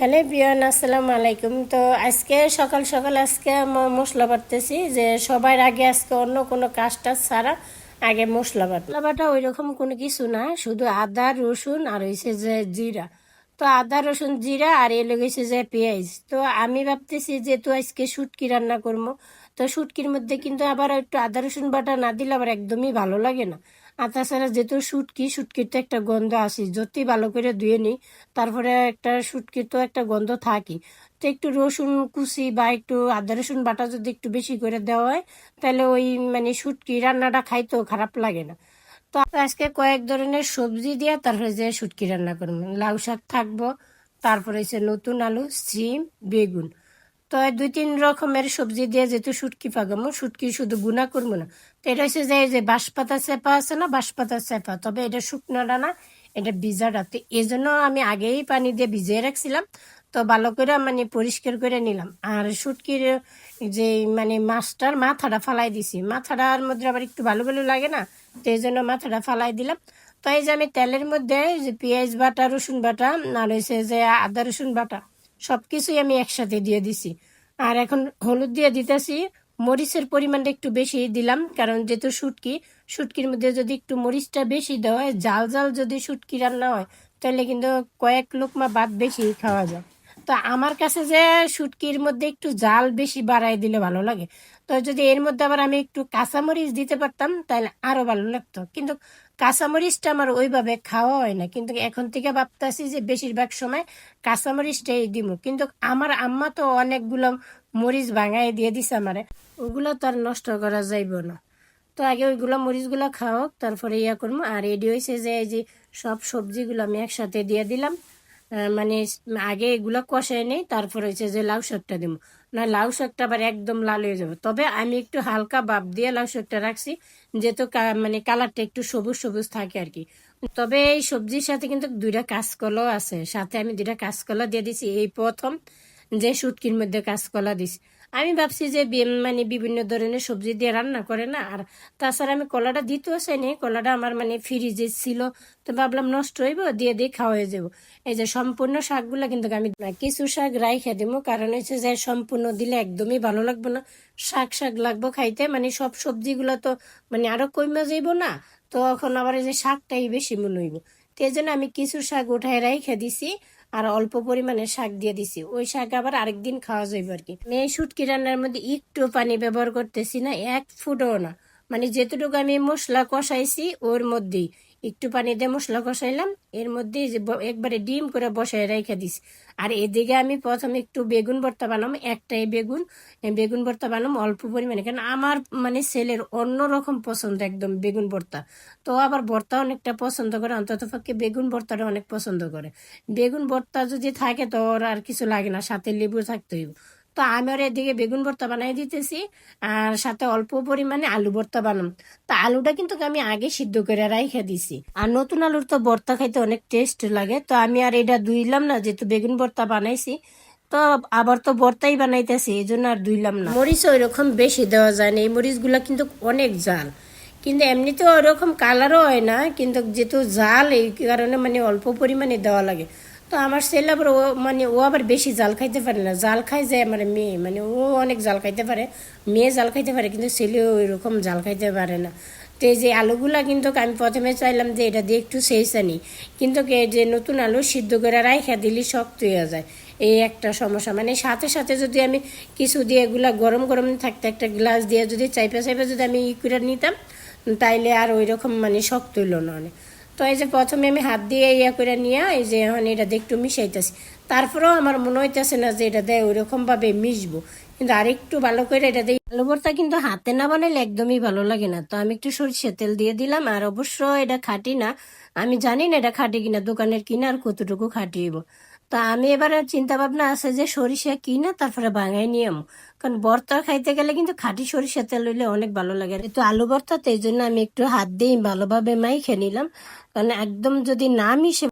Hello বিয়ান আসসালামু আলাইকুম। তো আজকে সকাল সকাল আজকে মশলা বাটতেছি যে সবার আগে আজকে অন্য কোনো কাজ টাজ ছাড়া আগে মশলা বাট মশলা বাটা ওই রকম কোনো কিছু না, শুধু আদা, রসুন আর হয়েছে যে জিরা। তো আদা, রসুন, জিরা আর এ লেগেছে যে পেঁয়াজ। তো আমি ভাবতেছি যে তো আজকে শুটকি রান্না করব, তো শুটকির মধ্যে কিন্তু আবার একটু আদা, রসুন বাটা না দিলে আবার একদমই ভালো লাগে না। আর তাছাড়া যেহেতু শুটকি, শুটকির তো একটা গন্ধ আসে। যতই ভালো করে ধুয়ে নিই, তারপরে একটা শুটকির তো একটা গন্ধ থাকি। তো একটু রসুন কুচি বা একটু আদা রসুন বাটা যদি একটু বেশি করে দেওয়া হয়, তাহলে ওই মানে শুটকি রান্নাটা খাইতেও খারাপ লাগে না। তো আজকে কয়েক ধরনের সবজি দিয়ে তারপরে যে শুটকি রান্না করব। লাউ শাক থাকব, তারপরে হচ্ছে নতুন আলু, সিম, বেগুন। তো দুই তিন রকমের সবজি দিয়ে যেহেতু শুটকি পাকামো শুটকি শুধু গুণা করব না। তো এটা হচ্ছে যে, এই যে বাঁশপাতা চেপা আছে না, বাঁশপাতা চেপা, তবে এটা শুকনোটা না এটা ভিজাটা তো এই জন্য আমি আগেই পানি দিয়ে ভিজিয়ে রাখছিলাম, তো ভালো করে মানে পরিষ্কার করে নিলাম। আর শুটকির যে মানে মাছটার মাথাটা ফালাই দিছি। মাথাটার মধ্যে আবার একটু ভালো ভালো লাগে না, তো এই জন্য মাথাটা ফালাই দিলাম। তো এই যে আমি তেলের মধ্যে যে পেঁয়াজ বাটা, রসুন বাটা, আর হয়েছে যে আদা রসুন বাটা সব কিছুই আমি একসাথে দিয়ে দিছি। আর এখন হলুদ দিয়ে দিতেছি, মরিচের পরিমাণটা একটু বেশি দিলাম, কারণ যেহেতু শুটকি, শুটকির মধ্যে যদি একটু মরিচটা বেশি দেওয়া হয়, জাল জাল যদি শুটকি রান্না হয়, তাহলে কিন্তু কয়েক লোকমা বাদ বেশি খাওয়া যায়। তো আমার কাছে যে শুটকির মধ্যে একটু জাল বেশি বাড়াই দিলে ভালো লাগে। তো যদি এর মধ্যে আবার আমি একটু কাঁচামরিচ দিতে পারতাম তাহলে আরও ভালো লাগতো। কিন্তু কাঁচামরিচটা আমার ওইভাবে খাওয়া হয় না। কিন্তু এখন থেকে ভাবতেছি যে বেশিরভাগ সময় কাঁচামরিচটাই দিব কিন্তু আমার আম্মা তো অনেকগুলো মরিচ ভাঙাই দিয়ে দিছে আমারে। ওগুলো তো আর নষ্ট করা যাইব না। তো আগে ওইগুলো মরিচগুলো খাও তারপরে ইয়া করব আর রেডি হয়েছে যে এই যে সব সবজিগুলো আমি একসাথে দিয়ে দিলাম। মানে আগে এগুলো কষাই নেই, তারপর হচ্ছে যে লাউ শাকটা দিব না, লাউ শাকটা আবার একদম লাল হয়ে যাবে। তবে আমি একটু হালকা বাপ দিয়ে লাউ শাকটা রাখছি, যেহেতু মানে কালারটা একটু সবুজ সবুজ থাকে আর কি। তবে এই সবজির সাথে কিন্তু দুইটা কাঁচকলাও আছে। সাথে আমি দুইটা কাঁচকলা দিয়ে দিছি। এই প্রথম যে শুটকির মধ্যে কাঁচকলা দিছি। আমি ভাবছি যে মানে বিভিন্ন ধরনের সবজি দিয়ে রান্না করে না, আর তাছাড়া আমি কলাটা দিতেও চাইনি কলাটা আমার মানে ফ্রিজে ছিল, তো ভাবলাম নষ্ট হইব, দিয়ে দিয়ে খাওয়া হয়ে যাব। এই যে সম্পূর্ণ শাকগুলো কিন্তু আমি কিছু শাক রাইখে দেবো, কারণ হচ্ছে যে সম্পূর্ণ দিলে একদমই ভালো লাগবে না। শাক শাক লাগবো খাইতে মানে সব সবজিগুলো তো মানে আরও কমে যাইব না, তো এখন আবার এই যে শাকটাই বেশি মনে হইব। তো এই জন্য আমি কিছু শাক উঠাই রাইখে দিছি আর অল্প পরিমাণে শাক দিয়ে দিছি। ওই শাক আবার আরেকদিন খাওয়া যাইব আর কি মেয়ে এই শুটকি রান্নার মধ্যে একটু পানি ব্যবহার করতেছি না, এক ফুটও না। মানে যেতটুকু আমি মশলা কষাইছি, ওর মধ্যেই। একটু পানি দিয়ে মশলা কষাইলাম। এর মধ্যে একবারে ডিম করে বসায় রেখে দিস। আর এদিকে আমি প্রথমে একটু বেগুন ভর্তা বানাম, একটাই বেগুন। বেগুন ভর্তা বানাম অল্প পরিমাণে, কারণ আমার মানে ছেলের অন্য রকম পছন্দ একদম বেগুন ভর্তা। তো আবার ভর্তা অনেকটা পছন্দ করে, অন্তত পক্ষে বেগুন ভর্তাটা অনেক পছন্দ করে। বেগুন ভর্তা যদি থাকে তো ওর আর কিছু লাগে না, সাথে লেবু থাকতে তো আমি ওর এদিকে বেগুন ভর্তা বানাই দিতেছি, আর সাথে অল্প পরিমাণে আলু ভর্তা বানাম। তা আলুটা কিন্তু আমি আগে সিদ্ধ করে রাইখে দিছি। আর নতুন আলুর তো ভর্তা খাইতে অনেক টেস্ট লাগে, তো আমি আর এটা ধুইলাম না, যেহেতু বেগুন ভর্তা বানাইছি, তো আবার তো ভর্তাই বানাইতেছি, এই জন্য আর ধুইলাম না। মরিচ ওই রকম বেশি দেওয়া যায় না, এই মরিচগুলা কিন্তু অনেক জাল। কিন্তু এমনিতে ওরকম কালারও হয় না, কিন্তু যেহেতু জাল, এই কারণে মানে অল্প পরিমাণে দেওয়া লাগে। তো আমার ছেলে আবার ও মানে ও আবার বেশি জাল খাইতে পারে না। জাল খাই যায় আমার মেয়ে মানে ও অনেক জাল খাইতে পারে, মেয়ে জাল খাইতে পারে, কিন্তু ছেলে ওই রকম জাল খাইতে পারে না। তো এই যে আলুগুলা কিন্তু আমি প্রথমে চাইলাম যে এটা দিয়ে একটু সেইসা নিই কিন্তু যে নতুন আলু সিদ্ধ করে রাইখা দিলে শক্ত হয়ে যায়। এই একটা সমস্যা। মানে সাথে সাথে যদি আমি কিছু দিয়ে এগুলা গরম গরম থাকতে একটা গ্লাস দিয়ে যদি চাইপা চাইপা যদি আমি ই করে নিতাম, তাইলে আর ওই রকম মানে শক্ত হইল না। অনেক তো এই যে প্রথমে আমি হাত দিয়ে ইয়া করে নিয়ে এই যে এখন এটা দিয়ে একটু মিশাইতেছি। তারপরেও আমার মনে হইতেছে না যে এটা দেয় ওইরকমভাবে মিশবো। কিন্তু আরেকটু ভালো করে এটা দিয়ে আলু ভর্তা কিন্তু হাতে না বানাইলে একদমই ভালো লাগে না। তো আমি একটু সরিষার তেল দিয়ে দিলাম আর অবশ্য এটা খাটি না। আমি জানি না এটা খাটি কিনা, দোকানের কিনা আর কতটুকু খাটিয়েব তা আমি এবারে চিন্তা ভাবনা আছে যে সরিষা কিনা তারপরে বাঙাই নিয়ম। কারণ ভর্তা খাইতে গেলে কিন্তু খাঁটি সরিষা তেল হইলে অনেক ভালো লাগে। তো আলু ভর্তা, তো এই জন্য আমি একটু হাত দিয়ে ভালোভাবে মাইখে নিলাম। কারণ একদম যদি না মিশে